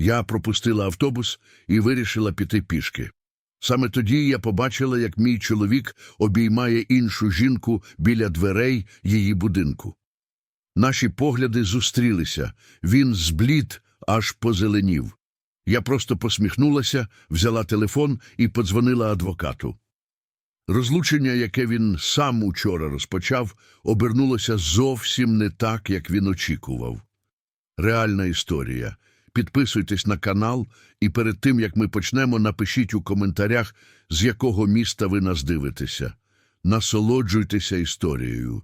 Я пропустила автобус і вирішила піти пішки. Саме тоді я побачила, як мій чоловік обіймає іншу жінку біля дверей її будинку. Наші погляди зустрілися. Він зблід, аж позеленів. Я просто посміхнулася, взяла телефон і подзвонила адвокату. Розлучення, яке він сам учора розпочав, обернулося зовсім не так, як він очікував. Реальна історія. Підписуйтесь на канал і перед тим, як ми почнемо, напишіть у коментарях, з якого міста ви нас дивитеся. Насолоджуйтеся історією.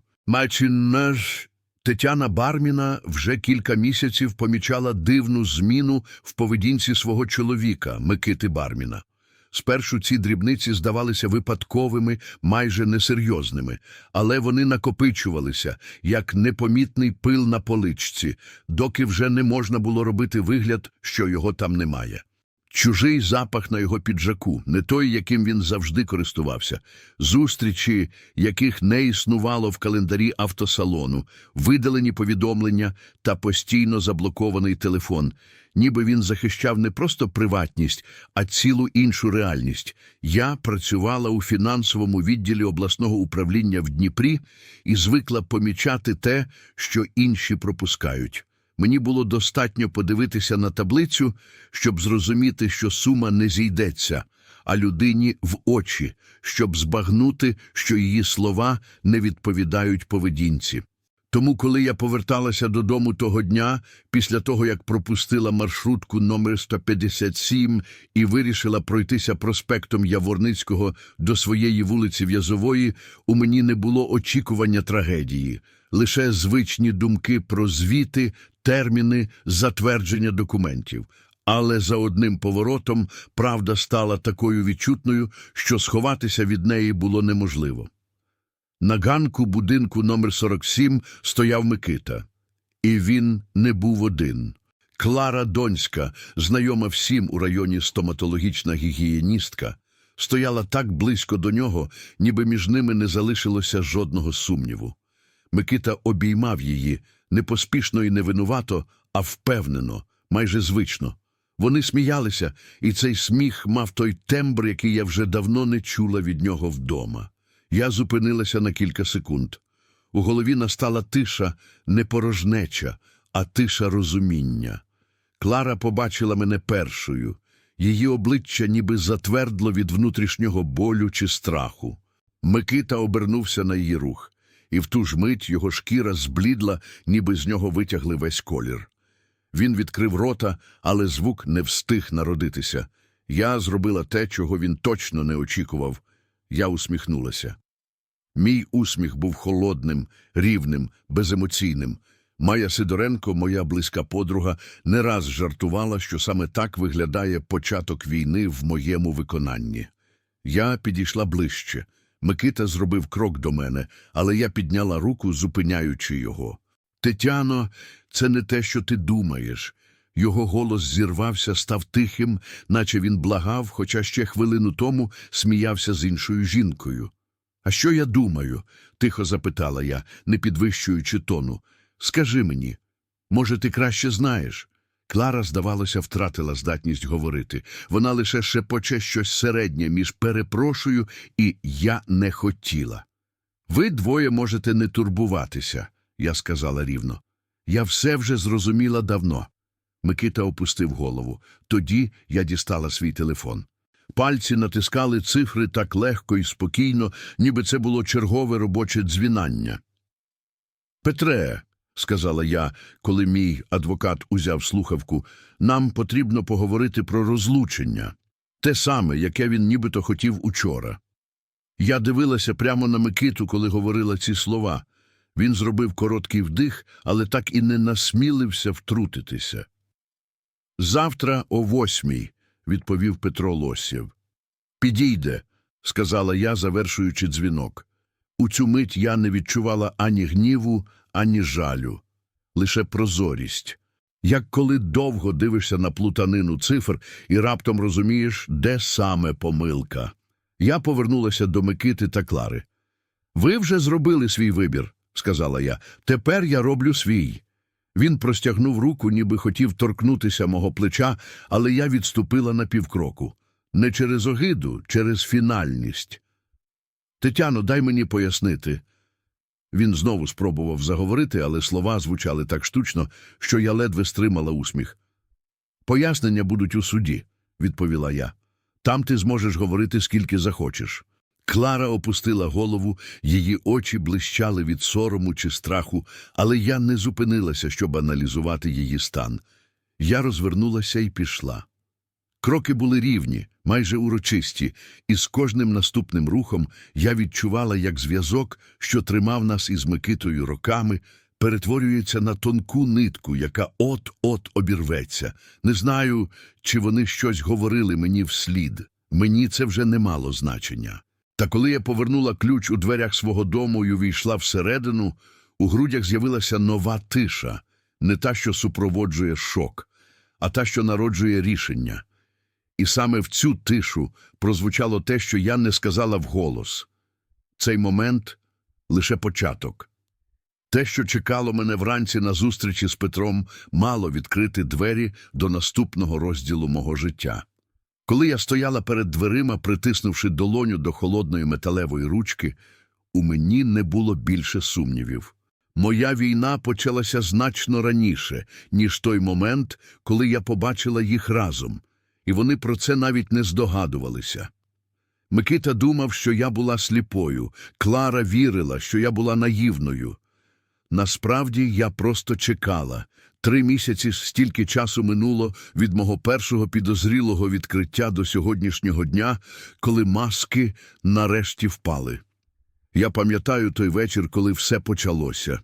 Наш Тетяна Барміна вже кілька місяців помічала дивну зміну в поведінці свого чоловіка Микити Барміна. Спершу ці дрібниці здавалися випадковими, майже несерйозними, але вони накопичувалися, як непомітний пил на поличці, доки вже не можна було робити вигляд, що його там немає. Чужий запах на його піджаку, не той, яким він завжди користувався, зустрічі, яких не існувало в календарі автосалону, видалені повідомлення та постійно заблокований телефон, ніби він захищав не просто приватність, а цілу іншу реальність. Я працювала у фінансовому відділі обласного управління в Дніпрі і звикла помічати те, що інші пропускають. Мені було достатньо подивитися на таблицю, щоб зрозуміти, що сума не зійдеться, а людині в очі, щоб збагнути, що її слова не відповідають поведінці. Тому, коли я поверталася додому того дня, після того, як пропустила маршрутку номер 157 і вирішила пройтися проспектом Яворницького до своєї вулиці В'язової, у мені не було очікування трагедії, лише звичні думки про звіти, терміни, затвердження документів. Але за одним поворотом правда стала такою відчутною, що сховатися від неї було неможливо. На ганку будинку номер 47 стояв Микита. І він не був один. Клара Донська, знайома всім у районі стоматологічна гігієністка, стояла так близько до нього, ніби між ними не залишилося жодного сумніву. Микита обіймав її не поспішно і не винувато, а впевнено, майже звично. Вони сміялися, і цей сміх мав той тембр, який я вже давно не чула від нього вдома. Я зупинилася на кілька секунд. У голові настала тиша не порожнеча, а тиша розуміння. Клара побачила мене першою. Її обличчя ніби затвердло від внутрішнього болю чи страху. Микита обернувся на її рух, і в ту ж мить його шкіра зблідла, ніби з нього витягли весь колір. Він відкрив рота, але звук не встиг народитися. Я зробила те, чого він точно не очікував. Я усміхнулася. Мій усміх був холодним, рівним, беземоційним. Майя Сидоренко, моя близька подруга, не раз жартувала, що саме так виглядає початок війни в моєму виконанні. Я підійшла ближче. Микита зробив крок до мене, але я підняла руку, зупиняючи його. Тетяно, це не те, що ти думаєш. Його голос зірвався, став тихим, наче він благав, хоча ще хвилину тому сміявся з іншою жінкою. А що я думаю? тихо запитала я, не підвищуючи тону. Скажи мені, може, ти краще знаєш? Клара, здавалося, втратила здатність говорити. Вона лише шепоче щось середнє між перепрошую і я не хотіла. Ви двоє можете не турбуватися, я сказала рівно. Я все вже зрозуміла давно. Микита опустив голову. Тоді я дістала свій телефон. Пальці натискали цифри так легко і спокійно, ніби це було чергове робоче дзвінання. Петре, сказала я, коли мій адвокат узяв слухавку, нам потрібно поговорити про розлучення. Те саме, яке він нібито хотів учора. Я дивилася прямо на Микиту, коли говорила ці слова. Він зробив короткий вдих, але так і не насмілився втрутитися. Завтра о восьмій, відповів Петро Лосєв. Підійде, сказала я, завершуючи дзвінок. У цю мить я не відчувала ані гніву, ані жалю, лише прозорість. Як коли довго дивишся на плутанину цифр і раптом розумієш, де саме помилка. Я повернулася до Микити та Клари. Ви вже зробили свій вибір, сказала я. Тепер я роблю свій. Він простягнув руку, ніби хотів торкнутися мого плеча, але я відступила на півкроку. Не через огиду, через фінальність. Тетяно, дай мені пояснити. Він знову спробував заговорити, але слова звучали так штучно, що я ледве стримала усміх. Пояснення будуть у суді, відповіла я. Там ти зможеш говорити скільки захочеш. Клара опустила голову, її очі блищали від сорому чи страху, але я не зупинилася, щоб аналізувати її стан. Я розвернулася і пішла. Кроки були рівні, майже урочисті, і з кожним наступним рухом я відчувала, як зв'язок, що тримав нас із Микитою роками, перетворюється на тонку нитку, яка от-от обірветься. Не знаю, чи вони щось говорили мені вслід. Мені це вже не мало значення. Та коли я повернула ключ у дверях свого дому і увійшла всередину, у грудях з'явилася нова тиша, не та, що супроводжує шок, а та, що народжує рішення. І саме в цю тишу прозвучало те, що я не сказала вголос. Цей момент лише початок. Те, що чекало мене вранці на зустрічі з Петром, мало відкрити двері до наступного розділу мого життя. Коли я стояла перед дверима, притиснувши долоню до холодної металевої ручки, у мені не було більше сумнівів. Моя війна почалася значно раніше, ніж той момент, коли я побачила їх разом, і вони про це навіть не здогадувалися. Микита думав, що я була сліпою, Клара вірила, що я була наївною. Насправді я просто чекала. Три місяці стільки часу минуло від мого першого підозрілого відкриття до сьогоднішнього дня, коли маски нарешті впали. Я пам'ятаю той вечір, коли все почалося.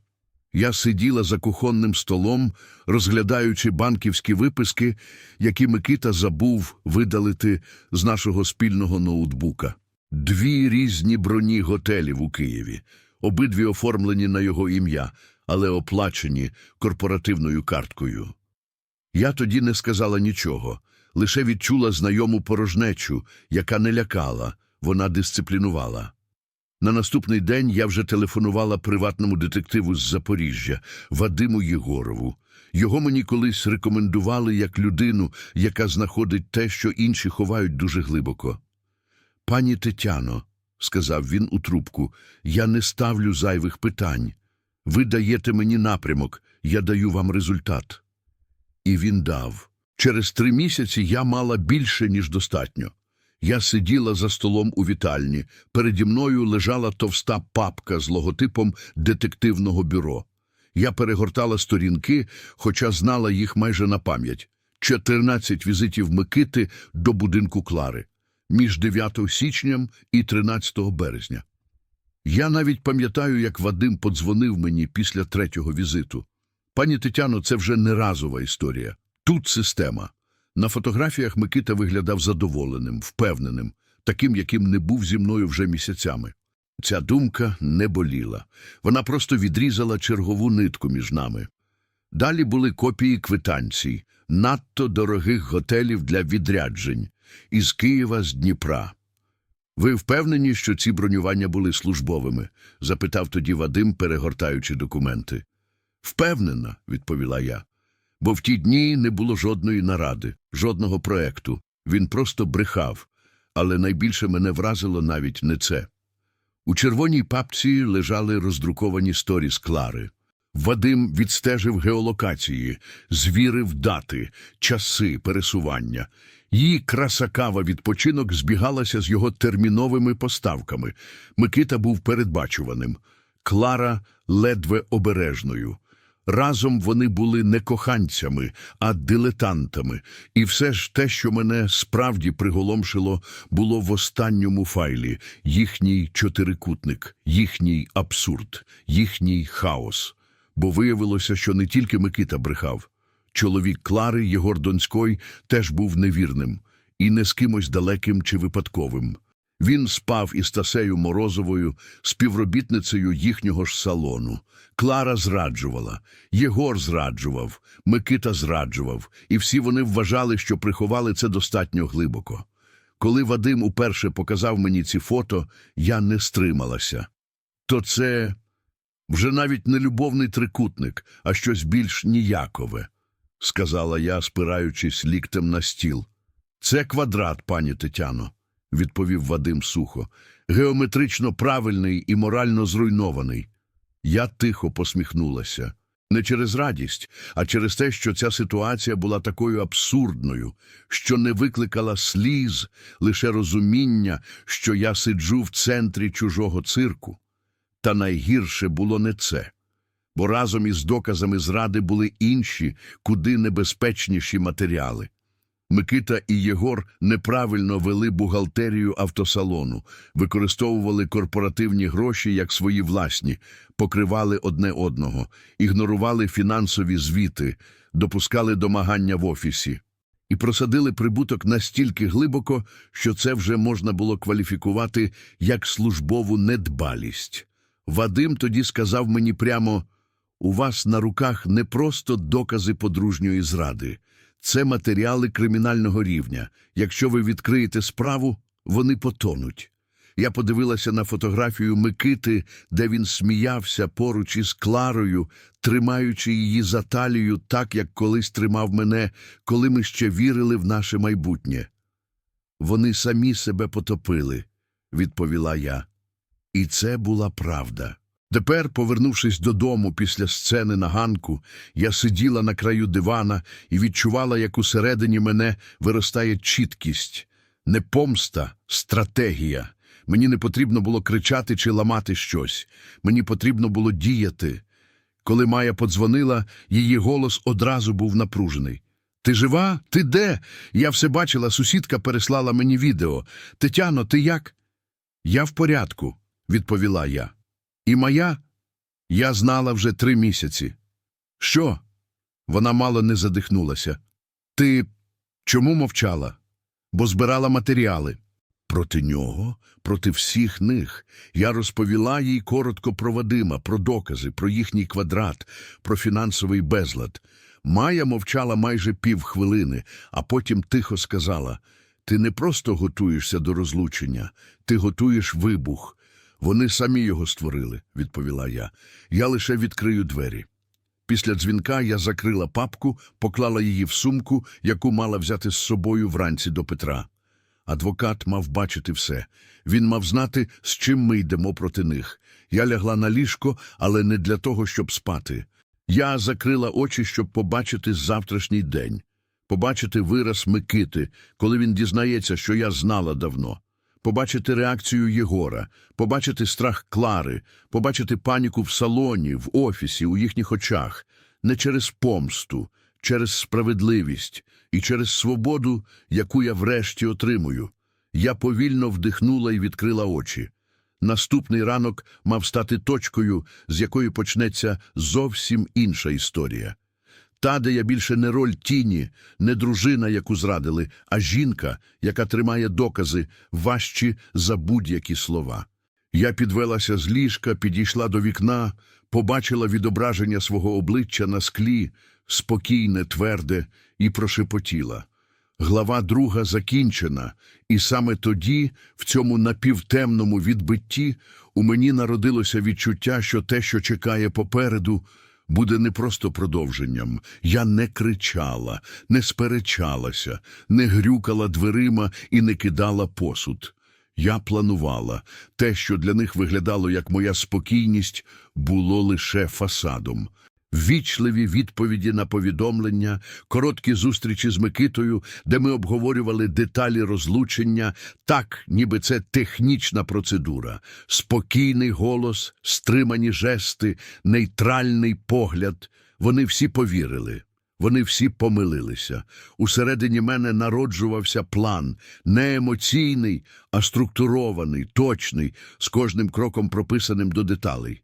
Я сиділа за кухонним столом, розглядаючи банківські виписки, які Микита забув видалити з нашого спільного ноутбука. Дві різні броні готелів у Києві, обидві оформлені на його ім'я, але оплачені корпоративною карткою. Я тоді не сказала нічого, лише відчула знайому порожнечу, яка не лякала, вона дисциплінувала. На наступний день я вже телефонувала приватному детективу з Запоріжжя, Вадиму Єгорову. Його мені колись рекомендували як людину, яка знаходить те, що інші ховають дуже глибоко. Пані Тетяно, сказав він у трубку, я не ставлю зайвих питань. Ви даєте мені напрямок, я даю вам результат. І він дав. Через три місяці я мала більше, ніж достатньо. Я сиділа за столом у вітальні. Переді мною лежала товста папка з логотипом детективного бюро. Я перегортала сторінки, хоча знала їх майже на пам'ять. 14 візитів Микити до будинку Клари між 9 січням і 13 березня. Я навіть пам'ятаю, як Вадим подзвонив мені після третього візиту. Пані Тетяно, це вже не разова історія. Тут система. На фотографіях Микита виглядав задоволеним, впевненим, таким, яким не був зі мною вже місяцями. Ця думка не боліла. Вона просто відрізала чергову нитку між нами. Далі були копії квитанцій, надто дорогих готелів для відряджень, із Києва, з Дніпра. Ви впевнені, що ці бронювання були службовими? запитав тоді Вадим, перегортаючи документи. Впевнена, відповіла я. Бо в ті дні не було жодної наради, жодного проекту. Він просто брехав, але найбільше мене вразило навіть не це. У червоній папці лежали роздруковані сторіс Клари. Вадим відстежив геолокації, звірив дати, часи пересування. Її краса кава відпочинок збігалася з його терміновими поставками. Микита був передбачуваним, Клара ледве обережною. Разом вони були не коханцями, а дилетантами, і все ж те, що мене справді приголомшило, було в останньому файлі їхній чотирикутник, їхній абсурд, їхній хаос. Бо виявилося, що не тільки Микита брехав. Чоловік Клари Єгор Донський теж був невірним і не з кимось далеким чи випадковим. Він спав із Тасею Морозовою, співробітницею їхнього ж салону. Клара зраджувала, Єгор зраджував, Микита зраджував, і всі вони вважали, що приховали це достатньо глибоко. Коли Вадим уперше показав мені ці фото, я не стрималася. То це Вже навіть не любовний трикутник, а щось більш ніякове, сказала я, спираючись ліктем на стіл. Це квадрат, пані Тетяно, відповів Вадим сухо, геометрично правильний і морально зруйнований. Я тихо посміхнулася. Не через радість, а через те, що ця ситуація була такою абсурдною, що не викликала сліз, лише розуміння, що я сиджу в центрі чужого цирку. Та найгірше було не це, бо разом із доказами зради були інші, куди небезпечніші матеріали. Микита і Єгор неправильно вели бухгалтерію автосалону, використовували корпоративні гроші як свої власні, покривали одне одного, ігнорували фінансові звіти, допускали домагання в офісі і просадили прибуток настільки глибоко, що це вже можна було кваліфікувати як службову недбалість. Вадим тоді сказав мені прямо: у вас на руках не просто докази подружньої зради, це матеріали кримінального рівня. Якщо ви відкриєте справу, вони потонуть. Я подивилася на фотографію Микити, де він сміявся поруч із Кларою, тримаючи її за талію так, як колись тримав мене, коли ми ще вірили в наше майбутнє. Вони самі себе потопили, відповіла я. І це була правда. Тепер, повернувшись додому після сцени на ганку, я сиділа на краю дивана і відчувала, як усередині мене виростає чіткість, не помста, стратегія. Мені не потрібно було кричати чи ламати щось. Мені потрібно було діяти. Коли Майя подзвонила, її голос одразу був напружений. Ти жива? Ти де? Я все бачила, сусідка переслала мені відео. Тетяно, ти як? Я в порядку, відповіла я. І моя? Я знала вже три місяці. Що? Вона мало не задихнулася. Ти чому мовчала? Бо збирала матеріали. Проти нього, проти всіх них. Я розповіла їй коротко про Вадима, про докази, про їхній квадрат, про фінансовий безлад. Майя мовчала майже півхвилини, а потім тихо сказала: Ти не просто готуєшся до розлучення, ти готуєш вибух. Вони самі його створили, відповіла я. Я лише відкрию двері. Після дзвінка я закрила папку, поклала її в сумку, яку мала взяти з собою вранці до Петра. Адвокат мав бачити все. Він мав знати, з чим ми йдемо проти них. Я лягла на ліжко, але не для того, щоб спати. Я закрила очі, щоб побачити завтрашній день, побачити вираз Микити, коли він дізнається, що я знала давно, побачити реакцію Єгора, побачити страх Клари, побачити паніку в салоні, в офісі, у їхніх очах, не через помсту, через справедливість і через свободу, яку я врешті отримую. Я повільно вдихнула і відкрила очі. Наступний ранок мав стати точкою, з якої почнеться зовсім інша історія. Та, де я більше не роль тіні, не дружина, яку зрадили, а жінка, яка тримає докази, важчі за будь-які слова. Я підвелася з ліжка, підійшла до вікна, побачила відображення свого обличчя на склі, спокійне, тверде, і прошепотіла. Глава друга закінчена, і саме тоді, в цьому напівтемному відбитті, у мені народилося відчуття, що те, що чекає попереду, буде не просто продовженням. Я не кричала, не сперечалася, не грюкала дверима і не кидала посуд. Я планувала. Те, що для них виглядало як моя спокійність, було лише фасадом. Ввічливі відповіді на повідомлення, короткі зустрічі з Микитою, де ми обговорювали деталі розлучення, так, ніби це технічна процедура, спокійний голос, стримані жести, нейтральний погляд. Вони всі повірили. Вони всі помилилися. Усередині мене народжувався план, не емоційний, а структурований, точний, з кожним кроком прописаним до деталей.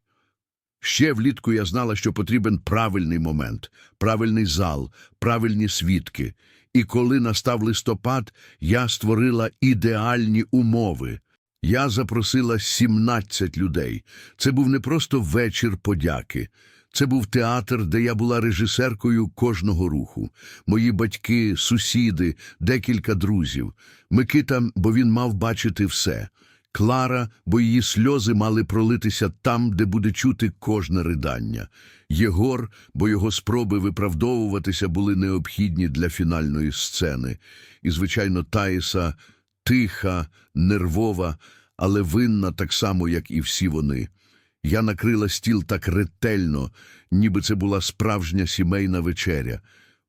Ще влітку я знала, що потрібен правильний момент, правильний зал, правильні свідки. І коли настав листопад, я створила ідеальні умови. Я запросила 17 людей. Це був не просто вечір подяки. Це був театр, де я була режисеркою кожного руху. Мої батьки, сусіди, декілька друзів. Микита, бо він мав бачити все. Клара, бо її сльози мали пролитися там, де буде чути кожне ридання. Єгор, бо його спроби виправдовуватися були необхідні для фінальної сцени. І, звичайно, Таїса тиха, нервова, але винна так само, як і всі вони. Я накрила стіл так ретельно, ніби це була справжня сімейна вечеря.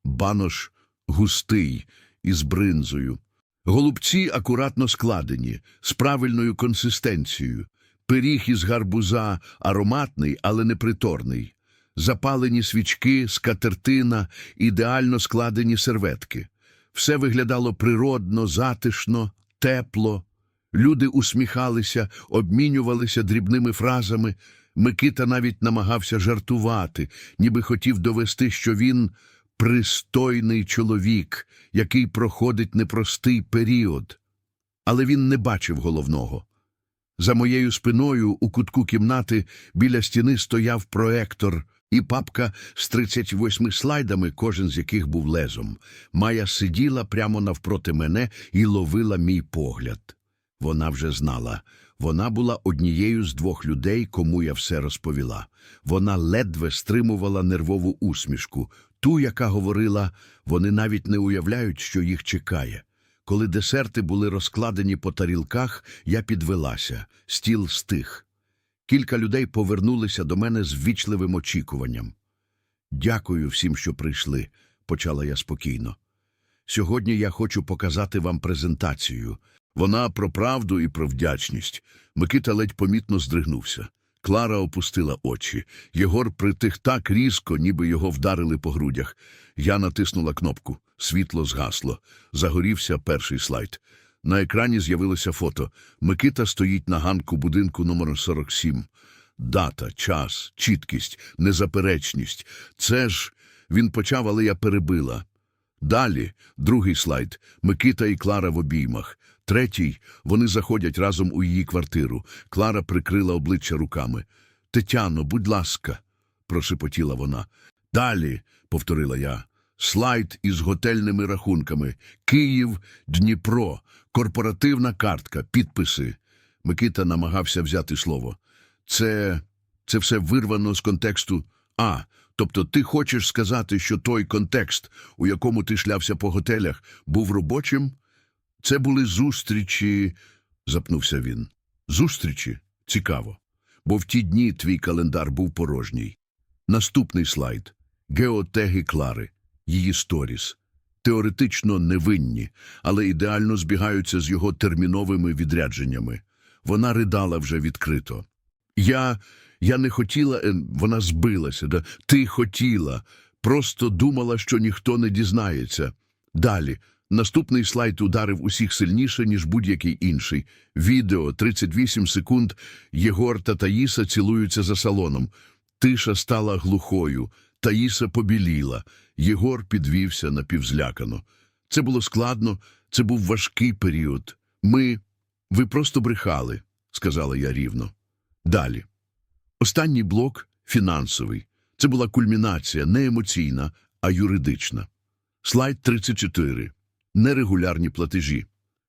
Банош густий, із бринзою. Голубці акуратно складені, з правильною консистенцією. Пиріг із гарбуза ароматний, але неприторний. Запалені свічки, скатертина, ідеально складені серветки. Все виглядало природно, затишно, тепло. Люди усміхалися, обмінювалися дрібними фразами. Микита навіть намагався жартувати, ніби хотів довести, що він пристойний чоловік, який проходить непростий період. Але він не бачив головного. За моєю спиною у кутку кімнати біля стіни стояв проектор і папка з 38 слайдами, кожен з яких був лезом. Майя сиділа прямо навпроти мене і ловила мій погляд. Вона вже знала. Вона була однією з двох людей, кому я все розповіла. Вона ледве стримувала нервову усмішку, ту, яка говорила, вони навіть не уявляють, що їх чекає. Коли десерти були розкладені по тарілках, я підвелася, стіл стих. Кілька людей повернулися до мене з ввічливим очікуванням. Дякую всім, що прийшли, почала я спокійно. Сьогодні я хочу показати вам презентацію. Вона про правду і про вдячність. Микита ледь помітно здригнувся. Клара опустила очі. Єгор притих так різко, ніби його вдарили по грудях. Я натиснула кнопку. Світло згасло. Загорівся перший слайд. На екрані з'явилося фото. Микита стоїть на ганку будинку номер 47. Дата, час, чіткість, незаперечність. Це ж він почав, але я перебила. Далі, другий слайд. Микита і Клара в обіймах. Третій, вони заходять разом у її квартиру. Клара прикрила обличчя руками. Тетяно, будь ласка, прошепотіла вона. Далі, повторила я. Слайд із готельними рахунками. Київ, Дніпро, корпоративна картка, підписи. Микита намагався взяти слово. Це, це все вирвано з контексту А. Тобто ти хочеш сказати, що той контекст, у якому ти шлявся по готелях, був робочим? Це були зустрічі, запнувся він. Зустрічі? Цікаво. Бо в ті дні твій календар був порожній. Наступний слайд. Геотеги Клари. Її сторіс. Теоретично невинні, але ідеально збігаються з його терміновими відрядженнями. Вона ридала вже відкрито. Я, я не хотіла, е, вона збилася, да? ти хотіла, просто думала, що ніхто не дізнається. Далі, наступний слайд ударив усіх сильніше, ніж будь-який інший. Відео, 38 секунд, Єгор та Таїса цілуються за салоном. Тиша стала глухою, Таїса побіліла, Єгор підвівся напівзлякано. Це було складно, це був важкий період. Ми, ви просто брехали, сказала я рівно. Далі. Останній блок фінансовий. Це була кульмінація не емоційна, а юридична. Слайд 34. Нерегулярні платежі.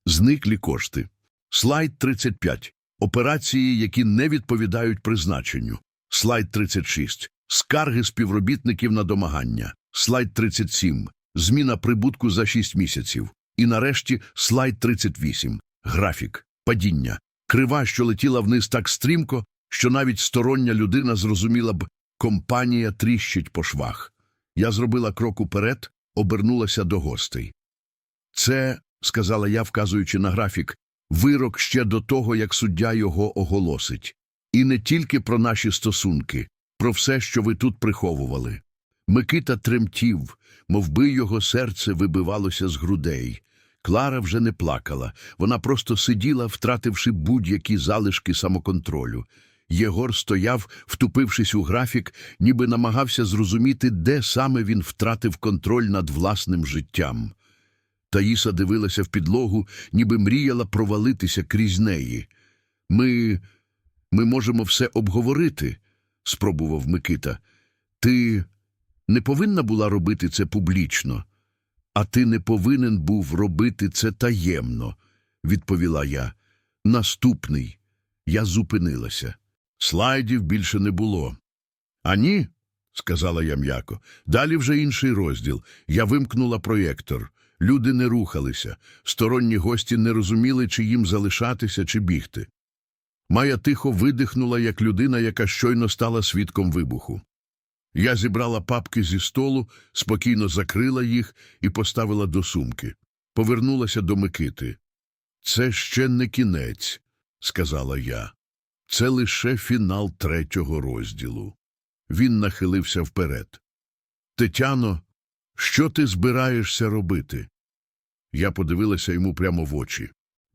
Зниклі кошти. Слайд 35. Операції, які не відповідають призначенню. Слайд 36. Скарги співробітників на домагання. Слайд 37. Зміна прибутку за 6 місяців. І нарешті слайд 38. Графік. Падіння. Крива, що летіла вниз так стрімко, що навіть стороння людина зрозуміла б, компанія тріщить по швах. Я зробила крок уперед, обернулася до гостей. Це, сказала я, вказуючи на графік, вирок ще до того, як суддя його оголосить. І не тільки про наші стосунки, про все, що ви тут приховували. Микита тремтів, мовби його серце вибивалося з грудей. Клара вже не плакала, вона просто сиділа, втративши будь-які залишки самоконтролю. Єгор стояв, втупившись у графік, ніби намагався зрозуміти, де саме він втратив контроль над власним життям. Таїса дивилася в підлогу, ніби мріяла провалитися крізь неї. Ми. ми можемо все обговорити, спробував Микита. Ти не повинна була робити це публічно, а ти не повинен був робити це таємно, відповіла я. Наступний. Я зупинилася. Слайдів більше не було. А ні, сказала я м'яко. Далі вже інший розділ. Я вимкнула проєктор. Люди не рухалися. Сторонні гості не розуміли, чи їм залишатися, чи бігти. Майя тихо видихнула, як людина, яка щойно стала свідком вибуху. Я зібрала папки зі столу, спокійно закрила їх і поставила до сумки. Повернулася до Микити. Це ще не кінець, сказала я. Це лише фінал третього розділу. Він нахилився вперед. Тетяно, що ти збираєшся робити? Я подивилася йому прямо в очі.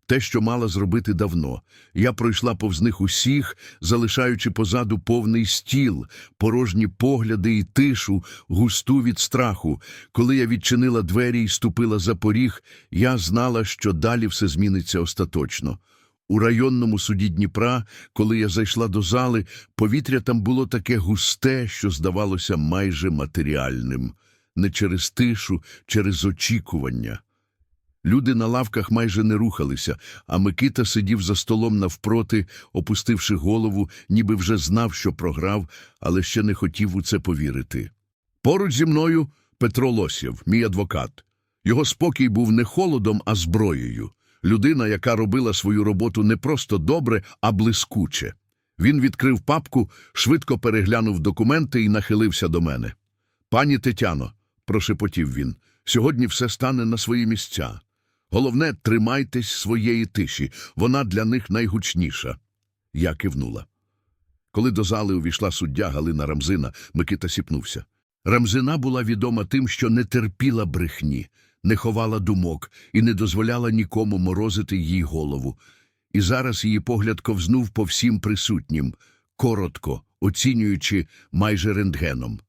Те, що мала зробити давно. Я пройшла повз них усіх, залишаючи позаду повний стіл, порожні погляди і тишу, густу від страху. Коли я відчинила двері і ступила за поріг, я знала, що далі все зміниться остаточно. У районному суді Дніпра, коли я зайшла до зали, повітря там було таке густе, що здавалося майже матеріальним. Не через тишу, через очікування. Люди на лавках майже не рухалися, а Микита сидів за столом навпроти, опустивши голову, ніби вже знав, що програв, але ще не хотів у це повірити. Поруч зі мною Петро Лосєв, мій адвокат. Його спокій був не холодом, а зброєю. Людина, яка робила свою роботу не просто добре, а блискуче. Він відкрив папку, швидко переглянув документи і нахилився до мене. Пані Тетяно, прошепотів він, сьогодні все стане на свої місця. Головне, тримайтесь своєї тиші, вона для них найгучніша. Я кивнула. Коли до зали увійшла суддя Галина Рамзина, Микита сіпнувся. Рамзина була відома тим, що не терпіла брехні, не ховала думок і не дозволяла нікому морозити їй голову. І зараз її погляд ковзнув по всім присутнім, коротко, оцінюючи майже рентгеном.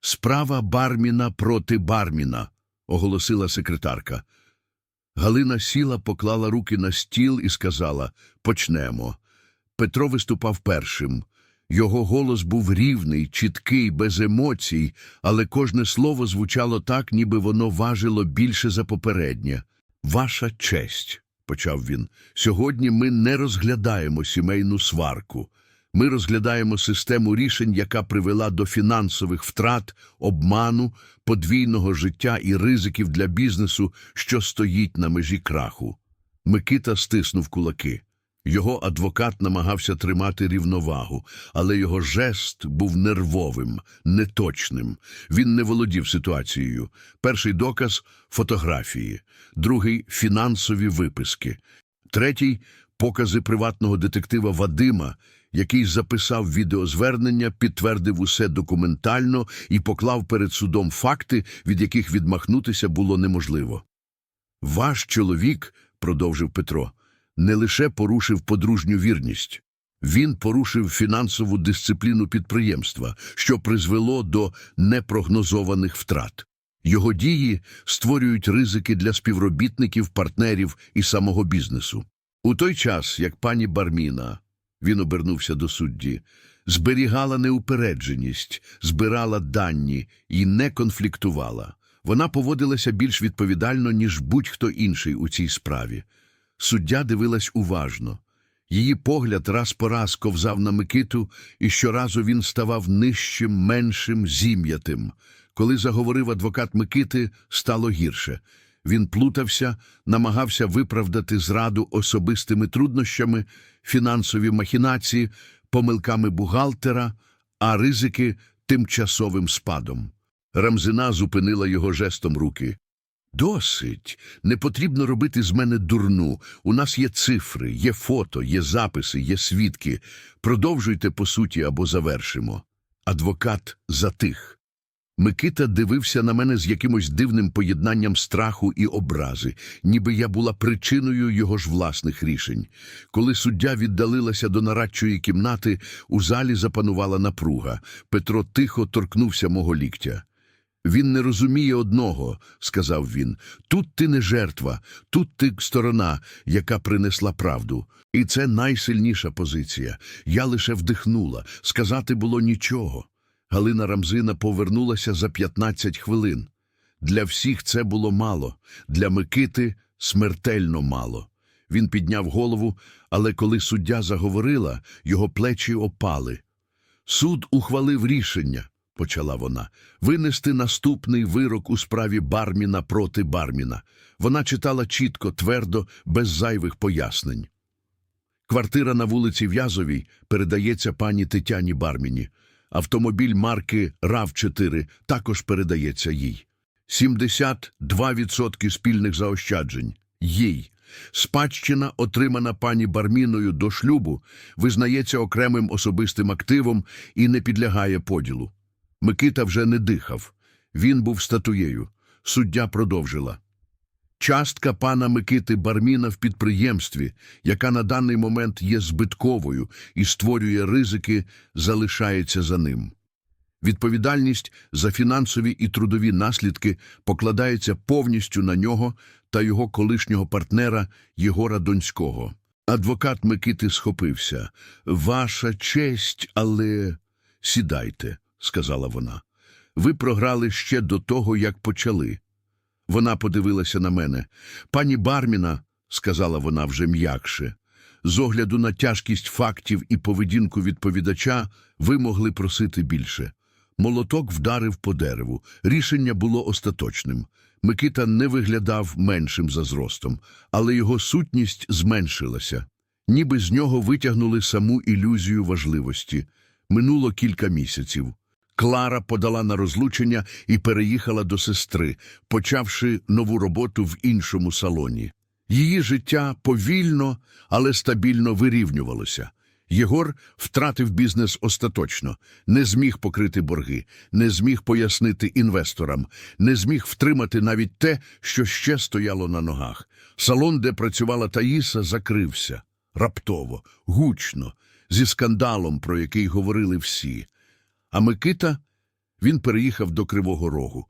Справа Барміна проти Барміна, оголосила секретарка. Галина сіла, поклала руки на стіл і сказала Почнемо. Петро виступав першим. Його голос був рівний, чіткий, без емоцій, але кожне слово звучало так, ніби воно важило більше за попереднє. Ваша честь, почав він, сьогодні ми не розглядаємо сімейну сварку. Ми розглядаємо систему рішень, яка привела до фінансових втрат, обману, подвійного життя і ризиків для бізнесу, що стоїть на межі краху. Микита стиснув кулаки. Його адвокат намагався тримати рівновагу, але його жест був нервовим, неточним. Він не володів ситуацією. Перший доказ фотографії, другий фінансові виписки, третій покази приватного детектива Вадима, який записав відеозвернення, підтвердив усе документально і поклав перед судом факти, від яких відмахнутися було неможливо. Ваш чоловік, продовжив Петро, не лише порушив подружню вірність. Він порушив фінансову дисципліну підприємства, що призвело до непрогнозованих втрат. Його дії створюють ризики для співробітників, партнерів і самого бізнесу. У той час, як пані Барміна, він обернувся до судді, зберігала неупередженість, збирала дані і не конфліктувала. Вона поводилася більш відповідально, ніж будь-хто інший у цій справі. Суддя дивилась уважно. Її погляд раз по раз ковзав на Микиту, і щоразу він ставав нижчим, меншим, зім'ятим. Коли заговорив адвокат Микити, стало гірше. Він плутався, намагався виправдати зраду особистими труднощами, фінансові махінації, помилками бухгалтера, а ризики тимчасовим спадом. Рамзина зупинила його жестом руки. Досить. Не потрібно робити з мене дурну. У нас є цифри, є фото, є записи, є свідки. Продовжуйте по суті або завершимо. Адвокат затих. Микита дивився на мене з якимось дивним поєднанням страху і образи, ніби я була причиною його ж власних рішень. Коли суддя віддалилася до нарадчої кімнати, у залі запанувала напруга. Петро тихо торкнувся мого ліктя. Він не розуміє одного, сказав він. Тут ти не жертва, тут ти сторона, яка принесла правду. І це найсильніша позиція. Я лише вдихнула, сказати було нічого. Галина Рамзина повернулася за 15 хвилин. Для всіх це було мало, для Микити смертельно мало. Він підняв голову, але коли суддя заговорила, його плечі опали. Суд ухвалив рішення, почала вона, винести наступний вирок у справі Барміна проти Барміна. Вона читала чітко, твердо, без зайвих пояснень. Квартира на вулиці В'язовій передається пані Тетяні Барміні. Автомобіль марки РАВ-4 також передається їй. 72% спільних заощаджень. Їй. Спадщина, отримана пані Барміною до шлюбу, визнається окремим особистим активом і не підлягає поділу. Микита вже не дихав. Він був статуєю. Суддя продовжила. Частка пана Микити Барміна в підприємстві, яка на даний момент є збитковою і створює ризики, залишається за ним. Відповідальність за фінансові і трудові наслідки покладається повністю на нього та його колишнього партнера Єгора Донського. Адвокат Микити схопився. Ваша честь, але сідайте, сказала вона. Ви програли ще до того, як почали. Вона подивилася на мене. Пані Барміна, сказала вона вже м'якше, з огляду на тяжкість фактів і поведінку відповідача, ви могли просити більше. Молоток вдарив по дереву. Рішення було остаточним. Микита не виглядав меншим за зростом, але його сутність зменшилася. Ніби з нього витягнули саму ілюзію важливості. Минуло кілька місяців. Клара подала на розлучення і переїхала до сестри, почавши нову роботу в іншому салоні. Її життя повільно, але стабільно вирівнювалося. Єгор втратив бізнес остаточно, не зміг покрити борги, не зміг пояснити інвесторам, не зміг втримати навіть те, що ще стояло на ногах. Салон, де працювала Таїса, закрився. Раптово, гучно, зі скандалом, про який говорили всі. А Микита, він переїхав до Кривого Рогу,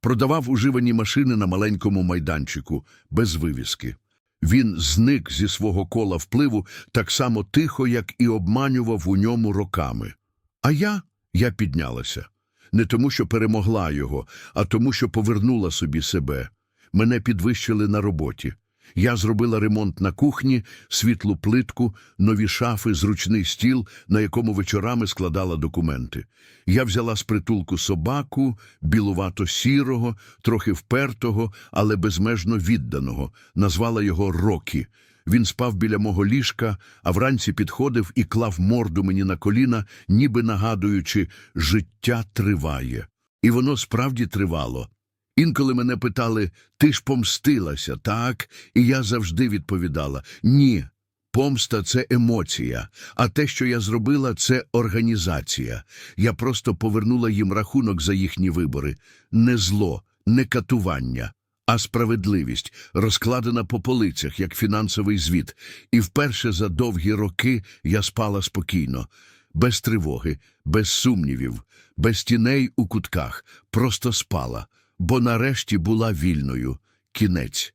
продавав уживані машини на маленькому майданчику, без вивіски. Він зник зі свого кола впливу так само тихо, як і обманював у ньому роками. А я, я піднялася. Не тому, що перемогла його, а тому, що повернула собі себе. Мене підвищили на роботі. Я зробила ремонт на кухні, світлу плитку, нові шафи, зручний стіл, на якому вечорами складала документи. Я взяла з притулку собаку, білувато-сірого, трохи впертого, але безмежно відданого, назвала його Рокі. Він спав біля мого ліжка, а вранці підходив і клав морду мені на коліна, ніби нагадуючи, життя триває. І воно справді тривало. Інколи мене питали, ти ж помстилася, так? І я завжди відповідала, ні, помста – це емоція, а те, що я зробила, це організація. Я просто повернула їм рахунок за їхні вибори. Не зло, не катування, а справедливість, розкладена по полицях, як фінансовий звіт. І вперше за довгі роки я спала спокійно, без тривоги, без сумнівів, без тіней у кутках, просто спала бо нарешті була вільною. Кінець.